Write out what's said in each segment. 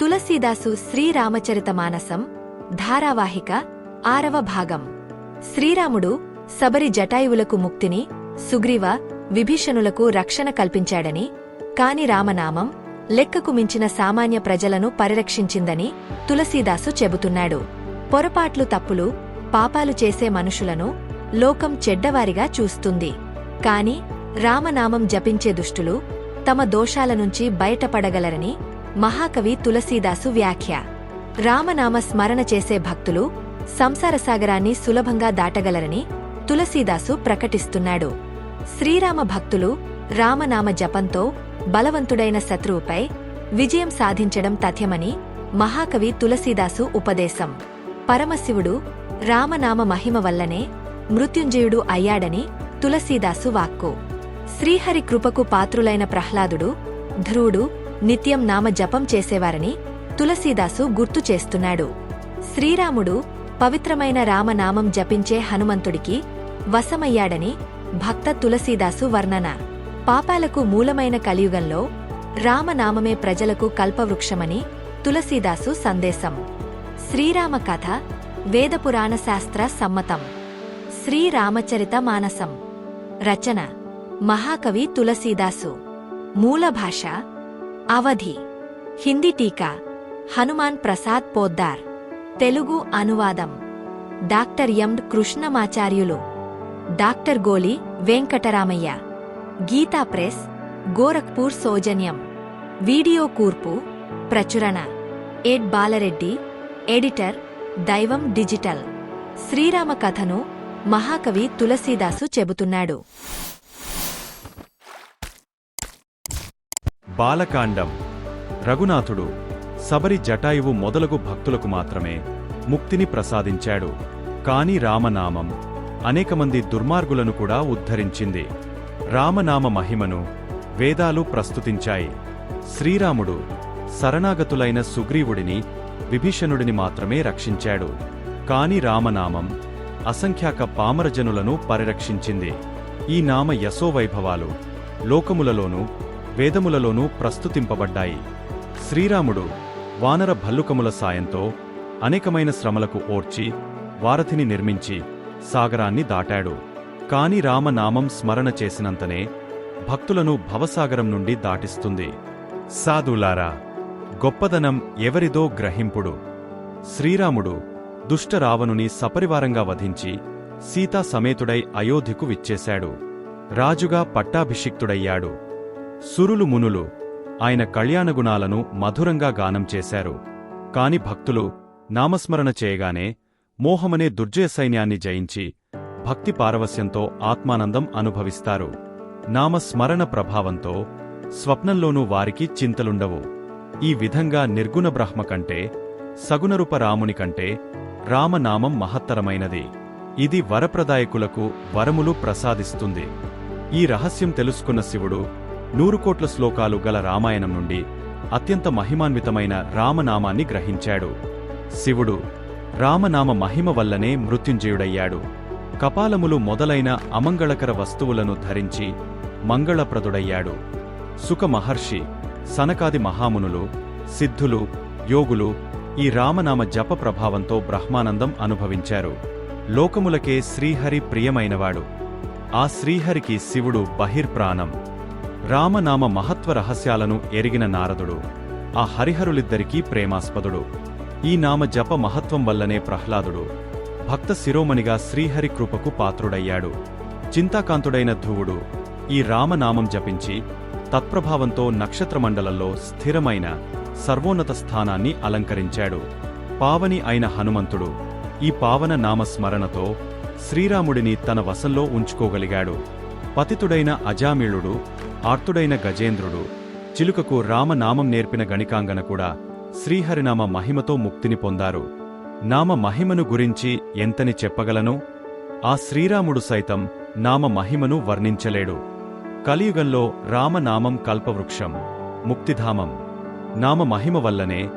తులసీదాసు శ్రీరామచరితమానసం ధారావాహిక ఆరవ భాగం. శ్రీరాముడు సబరి జటాయువులకు ముక్తిని సుగ్రీవ విభీషణులకు రక్షణ కల్పించాడని కాని రామనామం లెక్కకు మించిన సామాన్య ప్రజలను పరిరక్షించిందని తులసీదాసు చెబుతున్నాడు. పొరపాట్లు తప్పులు పాపాలు చేసే మనుషులను లోకం చెడ్డవారిగా చూస్తుంది. కాని రామనామం జపించే దుష్టులు తమ దోషాల నుంచి బయటపడగలరని మహాకవి తులసీదాసు వ్యాఖ్య. రామనామ స్మరణ చేసే భక్తులు సంసారసాగరాన్ని సులభంగా దాటగలరని తులసీదాసు ప్రకటిస్తున్నాడు. శ్రీరామ భక్తులు రామనామ జపంతో బలవంతుడైన శత్రువుపై విజయం సాధించడం తథ్యమని మహాకవి తులసీదాసు ఉపదేశం. పరమశివుడు రామనామ మహిమ వల్లనే మృత్యుంజయుడు అయ్యాడని తులసీదాసు వాక్కు. శ్రీహరి కృపకు పాత్రులైన ప్రహ్లాదుడు ధ్రువుడు నిత్యం నామ జపం చేసేవారని తులసీదాసు గుర్తు చేస్తున్నాడు. శ్రీరాముడు పవిత్రమైన రామనామం జపించే హనుమంతుడికి వశమయ్యాడని భక్త తులసీదాసు వర్ణన. పాపాలకు మూలమైన కలియుగంలో రామనామమే ప్రజలకు కల్పవృక్షమని తులసీదాసు సందేశం. శ్రీరామ కథ వేదపురాణ శాస్త్ర సమ్మతం. శ్రీరామచరిత మానసం. రచన మహాకవి తులసీదాసు. మూల భాష అవధి. హిందీ టీకా. హనుమాన్ ప్రసాద్ పోద్దార్. తెలుగు అనువాదం. Doctor M. Krishnamacharyulu. Doctor Goli Venkataramaiah. Geeta press. Gorakhpur సౌజన్యం. Video కూర్పు. ప్రచురణ. ఎడ్ బాలరెడ్డి. ఎడిటర్. దైవం డిజిటల్. శ్రీరామ కథను మహాకవి తులసీదాసు చెబుతున్నాడు. బాలకాండం. రఘునాథుడు సబరి జటాయువు మొదలగు భక్తులకు మాత్రమే ముక్తిని ప్రసాదించాడు. కాని రామనామం అనేక మంది దుర్మార్గులను కూడా ఉద్ధరించింది. రామనామ మహిమను వేదాలు ప్రస్తుతించాయి. శ్రీరాముడు శరణాగతులైన సుగ్రీవుడిని విభీషణుడిని మాత్రమే రక్షించాడు. కాని రామనామం అసంఖ్యాక పామరజనులను పరిరక్షించింది. ఈ నామ యశోవైభవాలు లోకములలోనూ వేదములలోనూ ప్రస్తుతింపబడ్డాయి. శ్రీరాముడు వానర భల్లుకముల సాయంతో అనేకమైన శ్రమలకు ఓర్చి వారధిని నిర్మించి సాగరాన్ని దాటాడు. కాని రామనామం స్మరణ చేసినంతనే భక్తులను భవసాగరం నుండి దాటిస్తుంది. సాధులారా గొప్పదనం ఎవరిదో గ్రహింపుడు. శ్రీరాముడు దుష్ట రావణుని సపరివారంగా వధించి సీతా సమేతుడై అయోధ్యకు విచ్చేశాడు. రాజుగా పట్టాభిషిక్తుడయ్యాడు. సురులు మునులు ఆయన కళ్యాణగుణాలను మధురంగా గానం చేశారు. కాని భక్తులు నామస్మరణ చేయగానే మోహమనే దుర్జయ సైన్యాన్ని జయించి భక్తి పారవస్యంతో ఆత్మానందం అనుభవిస్తారు. నామస్మరణ ప్రభావంతో స్వప్నంలోనూ వారికి చింతలుండవు. ఈ విధంగా నిర్గుణ బ్రహ్మ కంటే సగుణరూప రాముని కంటే రామనామం మహత్తరమైనది. ఇది వరప్రదాయకులకు వరములు ప్రసాదిస్తుంది. ఈ రహస్యం తెలుసుకున్న శివుడు నూరు కోట్ల శ్లోకాలు గల రామాయణం నుండి అత్యంత మహిమాన్వితమైన రామనామాన్ని గ్రహించాడు. శివుడు రామనామ మహిమ వల్లనే మృత్యుంజయుడయ్యాడు. కపాలములు మొదలైన అమంగళకర వస్తువులను ధరించి మంగళప్రదుడయ్యాడు. సుఖ మహర్షి సనకాది మహామునులు సిద్ధులు యోగులు ఈ రామనామ జప ప్రభావంతో బ్రహ్మానందం అనుభవించారు. లోకములకే శ్రీహరి ప్రియమైనవాడు. ఆ శ్రీహరికి శివుడు బహిర్ప్రాణం. రామనామ మహత్వ రహస్యాలను ఎరిగిన నారదుడు ఆ హరిహరులిద్దరికీ ప్రేమాస్పదుడు. ఈ నామ జప మహత్వం వల్లనే ప్రహ్లాదుడు భక్త శిరోమణిగా శ్రీహరి కృపకు పాత్రుడయ్యాడు. చింతాకాంతుడైన ధ్రువుడు ఈ రామనామం జపించి తత్ప్రభావంతో నక్షత్రమండలంలో స్థిరమైన సర్వోన్నత స్థానాన్ని అలంకరించాడు. పావని అయిన హనుమంతుడు ఈ పావన నామ స్మరణతో శ్రీరాముడిని తన వశంలో ఉంచుకోగలిగాడు. పతితుడైన అజామిళుడు ఆర్తుడైన గజేంద్రుడు చిలుకకు రామనామం నేర్పిన గణికాంగన కూడా శ్రీహరినామ మహిమతో ముక్తిని పొందారు. నామ మహిమను గురించి ఎంతని చెప్పగలను? ఆ శ్రీరాముడు సైతం నామ మహిమను వర్ణించలేడు. కలియుగంలో రామనామం కల్పవృక్షం ముక్తిధామం. నామ మహిమ వల్లనే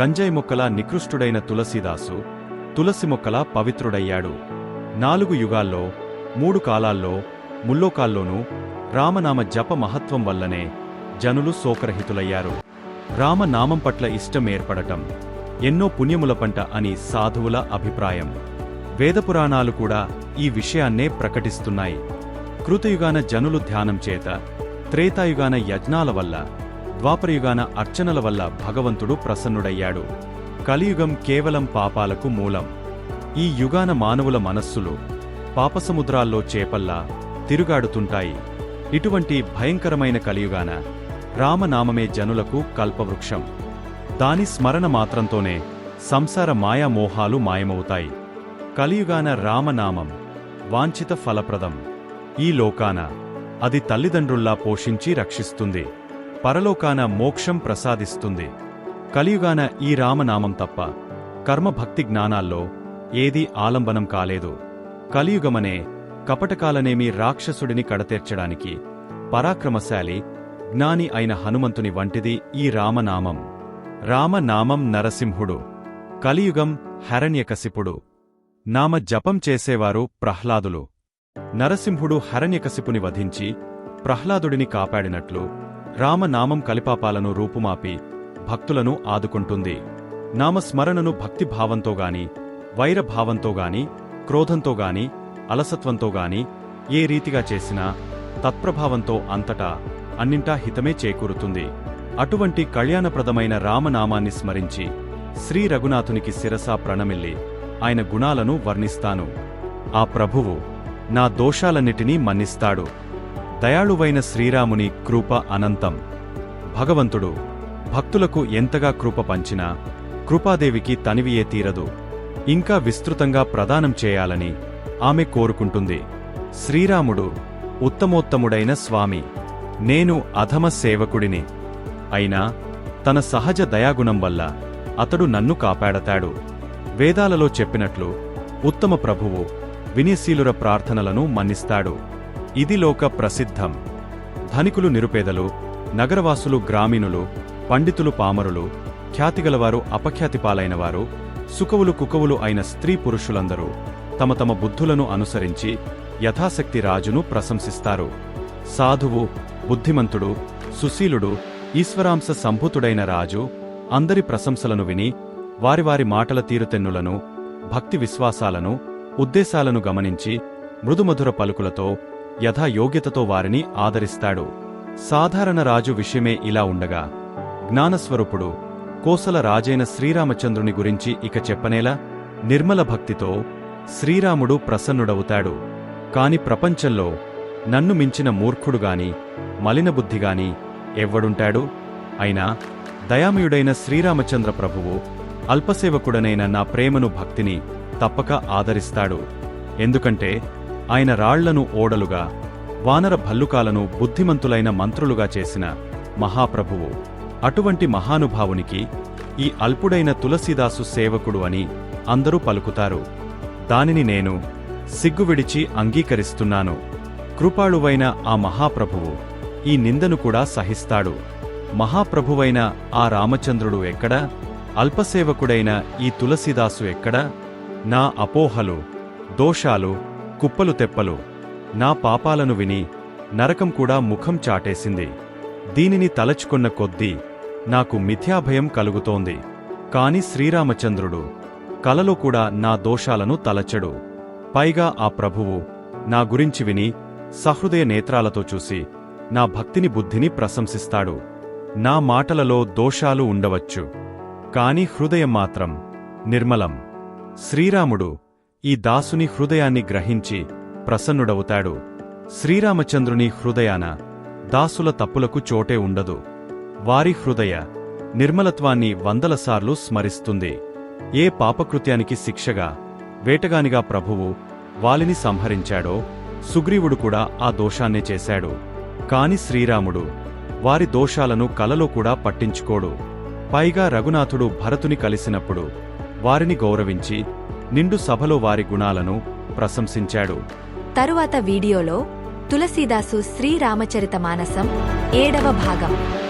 గంజాయి మొక్కలా నికృష్టుడైన తులసీదాసు తులసి మొక్కలా పవిత్రుడయ్యాడు. నాలుగు యుగాల్లో మూడు కాలాల్లో ముల్లోకాల్లోనూ రామనామ జప మహత్వం వల్లనే జనులు శోకరహితులయ్యారు. రామనామం పట్ల ఇష్టం ఏర్పడటం ఎన్నో పుణ్యముల పంట అని సాధువుల అభిప్రాయం. వేదపురాణాలు కూడా ఈ విషయాన్నే ప్రకటిస్తున్నాయి. కృతయుగాన జనులు ధ్యానం చేత త్రేతాయుగాన యజ్ఞాల వల్ల ద్వాపరయుగాన అర్చనల వల్ల భగవంతుడు ప్రసన్నుడయ్యాడు. కలియుగం కేవలం పాపాలకు మూలం. ఈ యుగాన మానవుల మనస్సులు పాపసముద్రాల్లో చేపల్లా తిరుగాడుతుంటాయి. ఇటువంటి భయంకరమైన కలియుగాన రామనామమే జనులకు కల్పవృక్షం. దాని స్మరణ మాత్రంతోనే సంసార మాయామోహాలు మాయమవుతాయి. కలియుగాన రామనామం వాంఛిత ఫలప్రదం. ఈ లోకాన అది తల్లిదండ్రుల్లా పోషించి రక్షిస్తుంది. పరలోకాన మోక్షం ప్రసాదిస్తుంది. కలియుగాన ఈ రామనామం తప్ప కర్మభక్తి జ్ఞానాల్లో ఏదీ ఆలంబనం కాలేదు. కలియుగమనే కపటకాలనేమి రాక్షసుడిని కడతేర్చడానికి పరాక్రమశాలి జ్ఞాని అయిన హనుమంతుని వంటిది ఈ రామనామం. రామనామం నరసింహుడు కలియుగం హరణ్యకశిపుడు. నామ జపం చేసేవారు ప్రహ్లాదులు. నరసింహుడు హరణ్యకశిపుని వధించి ప్రహ్లాదుడిని కాపాడినట్లు రామనామం కలిపాపాలను రూపుమాపి భక్తులను ఆదుకుంటుంది. నామస్మరణను భక్తిభావంతోగాని వైరభావంతోగాని క్రోధంతోగాని అలసత్వంతో గాని ఏ రీతిగా చేసినా తత్ప్రభావంతో అంతటా అన్నింటా హితమే చేకూరుతుంది. అటువంటి కళ్యాణప్రదమైన రామనామాన్ని స్మరించి శ్రీ రఘునాథునికి శిరసా ప్రణమిల్లి ఆయన గుణాలను వర్ణిస్తాను. ఆ ప్రభువు నా దోషాలన్నిటినీ మన్నిస్తాడు. దయాళువైన శ్రీరాముని కృప అనంతం. భగవంతుడు భక్తులకు ఎంతగా కృప పంచినా కృపాదేవికి తనివియే తీరదు. ఇంకా విస్తృతంగా ప్రదానం చేయాలని ఆమె కోరుకుంటుంది. శ్రీరాముడు ఉత్తమోత్తముడైన స్వామి నేను అధమ సేవకుడిని. అయినా తన సహజ దయాగుణం వల్ల అతడు నన్ను కాపాడతాడు. వేదాలలో చెప్పినట్లు ఉత్తమ ప్రభువు వినయశీలుర ప్రార్థనలను మన్నిస్తాడు. ఇది లోక ప్రసిద్ధం. ధనికులు నిరుపేదలు నగరవాసులు గ్రామీణులు పండితులు పామరులు ఖ్యాతిగలవారు అపఖ్యాతిపాలైనవారు సుఖవులు కుకవులు అయిన స్త్రీ పురుషులందరూ తమ తమ బుద్ధులను అనుసరించి యథాశక్తి రాజును ప్రశంసిస్తారు. సాధువు బుద్ధిమంతుడు సుశీలుడు ఈశ్వరాంశ సంభూతుడైన రాజు అందరి ప్రశంసలను విని వారి వారి మాటల తీరుతెన్నులను భక్తి విశ్వాసాలను ఉద్దేశాలను గమనించి మృదుమధుర పలుకులతో యథాయోగ్యతతో వారిని ఆదరిస్తాడు. సాధారణ రాజు విషయమే ఇలా ఉండగా జ్ఞానస్వరూపుడు కోసల రాజైన శ్రీరామచంద్రుని గురించి ఇక చెప్పనేలా నిర్మల భక్తితో శ్రీరాముడు ప్రసన్నుడవుతాడు. కాని ప్రపంచంలో నన్ను మించిన మూర్ఖుడుగాని మలినబుద్ధిగాని ఎవ్వడుంటాడు? అయినా దయామయుడైన శ్రీరామచంద్ర ప్రభువు అల్పసేవకుడనైన నా ప్రేమను భక్తిని తప్పక ఆదరిస్తాడు. ఎందుకంటే ఆయన రాళ్ళను ఓడలుగా వానర భల్లుకాలను బుద్ధిమంతులైన మంత్రులుగా చేసిన మహాప్రభువు. అటువంటి మహానుభావునికి ఈ అల్పుడైన తులసీదాసు సేవకుడు అని అందరూ పలుకుతారు. దానిని నేను సిగ్గు విడిచి అంగీకరిస్తున్నాను. కృపాళువైన ఆ మహాప్రభువు ఈ నిందను కూడా సహిస్తాడు. మహాప్రభువైన ఆ రామచంద్రుడు ఎక్కడా? అల్పసేవకుడైన ఈ తులసిదాసు ఎక్కడా? నా అపోహలు దోషాలు కుప్పలు తెప్పలు నా పాపాలను విని నరకం కూడా ముఖం చాటేసింది. దీనిని తలచుకున్న కొద్దీ నాకు మిథ్యాభయం కలుగుతోంది. కాని శ్రీరామచంద్రుడు కలలో కూడా నా దోషాలను తలచడు. పైగా ఆ ప్రభువు నా గురించి విని సహృదయ నేత్రాలతో చూసి నా భక్తిని బుద్ధిని ప్రశంసిస్తాడు. నా మాటలలో దోషాలు ఉండవచ్చు. కాని హృదయం మాత్రం నిర్మలం. శ్రీరాముడు ఈ దాసుని హృదయాన్ని గ్రహించి ప్రసన్నుడవుతాడు. శ్రీరామచంద్రుని హృదయాన దాసుల తప్పులకు చోటే ఉండదు. వారి హృదయ నిర్మలత్వాన్ని వందలసార్లు స్మరిస్తుంది. ఏ పాపకృత్యానికి శిక్షగా వేటగానిగా ప్రభువు వాలిని సంహరించాడో సుగ్రీవుడు కూడా ఆ దోషాన్నే చేశాడు. కాని శ్రీరాముడు వారి దోషాలను కలలో కూడా పట్టించుకోడు. పైగా రఘునాథుడు భరతుని కలిసినప్పుడు వారిని గౌరవించి నిండు సభలో వారి గుణాలను ప్రశంసించాడు. తరువాత వీడియోలో తులసీదాసు శ్రీరామచరిత మానసం ఏడవ భాగం.